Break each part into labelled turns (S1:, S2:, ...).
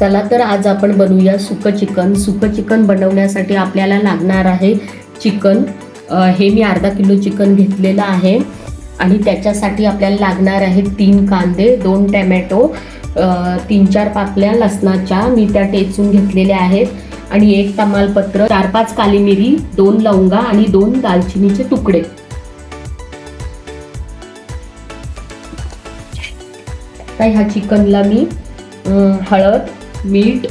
S1: चला तर आज आपण बनवूया सुकं चिकन. सुकं चिकन बनवण्यासाठी आपल्याला लागणार आहे चिकन. हे मी अर्धा किलो चिकन घेतलेलं आहे. आणि त्याच्यासाठी आपल्याला लागणार आहे तीन कांदे दोन टॅमॅटो तीन चार पाकल्या लसणाच्या. मी त्या टेचून घेतलेल्या आहेत. आणि एक तमालपत्र चार पाच काली मिरी दोन लवंगा आणि दोन दालचिनीचे तुकडे. ह्या चिकनला मी हळद मीठ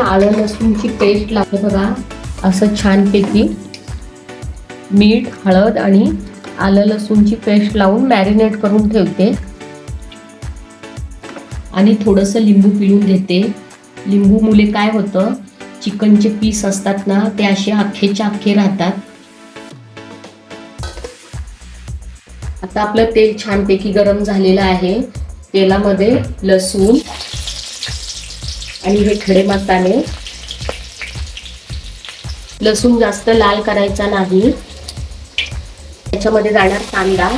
S1: आलं लसूणची पेस्ट लागते बघा. असं छानपैकी मीठ हळद आणि आलं लसूणची पेस्ट लावून मॅरिनेट करून ठेवते. आणि थोडंसं लिंबू पिळून घेते. लिंबू मुले काय होतं चिकनचे पीस असतात ना ते असे अख्खेच्या अख्खे राहतात. आता आपलं तेल छानपैकी गरम झालेलं आहे. तेलामध्ये लसूण आणि हे खडे मसाले. लसूण जास्त लाल करायचा नाही. त्याच्यामध्ये जाणार कांदा.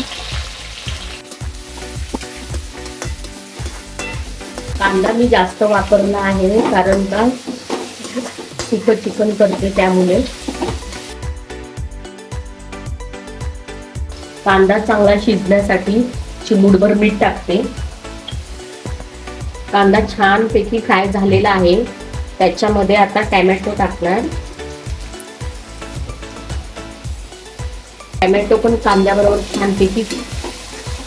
S1: कांदा मी जास्त वापरला आहे कारण का सुकं चिकन करते त्यामुळे. कांदा चांगला शिजण्यासाठी चिमूटभर मीठ टाकते. कांदा छानपैकी फ्राय झालेला आहे. त्याच्यामध्ये आता टॅमॅटो टाकणार. टॅमॅटो पण कांद्याबरोबर छानपैकी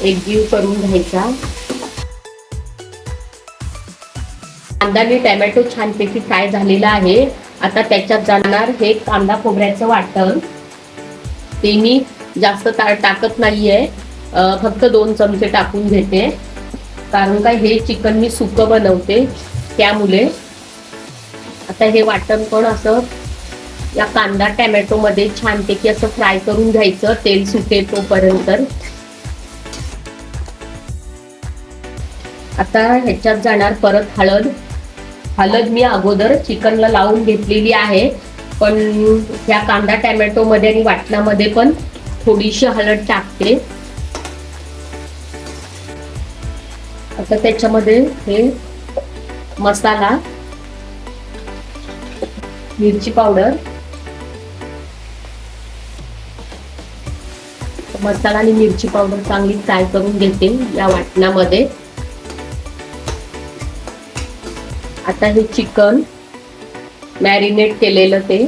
S1: एकजीव करून घ्यायचा. कांदा आणि टॅमॅटो छानपैकी फ्राय झालेला आहे. आता त्याच्यात जाणार हे कांदा खोबऱ्याचं वाटण. ते मी जास्त ता टाकत नाहीये. फक्त दोन चमचे टाकून घेते. कारण काय हे चिकन मी सुकं बनवते त्यामुळे. आता हे वाटण पण असं या कांदा टॅमॅटो मध्ये छानपैकी असं फ्राय करून घ्यायचं तेल सुटे तोपर्यंत. आता ह्याच्यात जाणार परत हळद. हळद मी अगोदर चिकनला लावून घेतलेली आहे पण ह्या कांदा टॅमॅटो मध्ये आणि वाटणामध्ये पण थोडीशी हळद टाकते. आता त्याच्यामध्ये हे मसाला मिरची पावडर मसाला आणि मिरची पावडर चांगली फ्राय करून घेते या वाटणामध्ये. आता हे चिकन मॅरिनेट केलेलं ते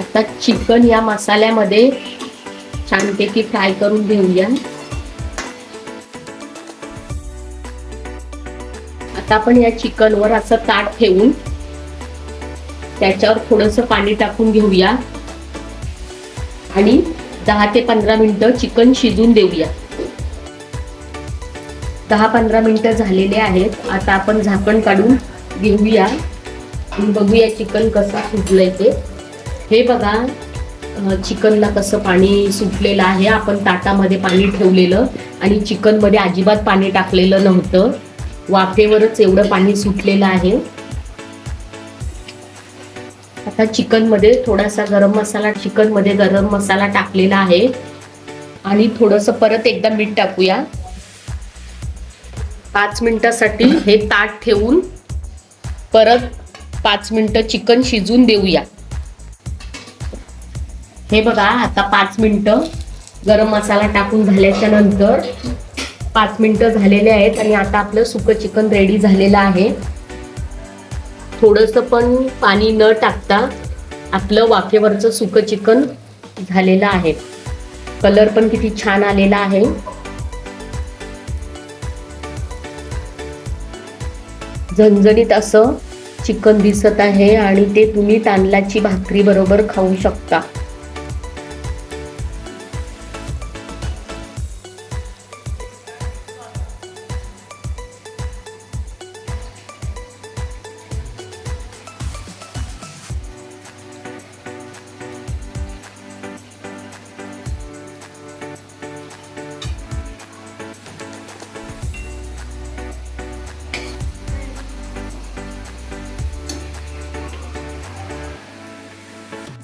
S1: आता चिकन या मसाल्यामध्ये छानपैकी फ्राय करून घेऊया. आता आपण या चिकनवर असं ताट ठेवून त्याच्यावर थोडंसं पाणी टाकून घेऊया. आणि दहा ते पंधरा मिनिटं चिकन शिजून देऊया. दहा पंधरा मिनिटं झालेले आहेत. आता आपण झाकण काढून घेऊया. बघूया चिकन कसं शिजलंय ते. हे बघा चिकनला कसं पाणी सुटलेलं आहे. आपण ताटामध्ये पाणी ठेवलेलं आणि चिकनमध्ये अजिबात पाणी टाकलेलं नव्हतं. वाफेवरच एवढं पाणी सुटलेलं आहे. आता चिकनमध्ये थोडासा गरम मसाला चिकनमध्ये गरम मसाला टाकलेला आहे. आणि थोडंसं परत एकदा मीठ टाकूया. पाच मिनटासाठी हे ताट ठेवून परत पाच मिनटं चिकन शिजून देऊया. हे बघा आता पाच मिनटं गरम मसाला टाकून झाल्याच्यानंतर पाच मिनटं झालेले आहेत आणि आता आपलं सुकं चिकन रेडी झालेलं आहे. थोडंसं पण पाणी न टाकता आपलं वाफेवरचं सुकं चिकन झालेलं आहे. कलर पण किती छान आलेला आहे. झणझणीत असं चिकन दिसत आहे आणि ते तुम्ही तांदळाची भाकरी बरोबर खाऊ शकता.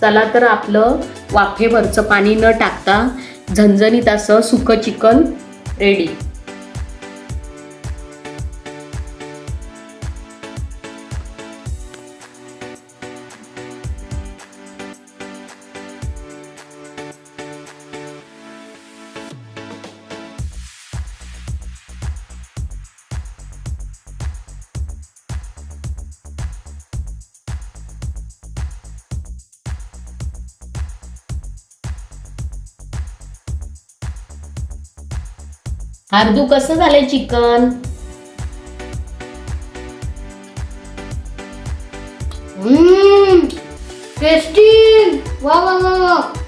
S1: चला तर आपलं वाफेवरचं पाणी न टाकता झणझणीत असं सुकं चिकन रेडी हार्दू कसं झालंय चिकन?
S2: टेस्टी वा वा वा वा.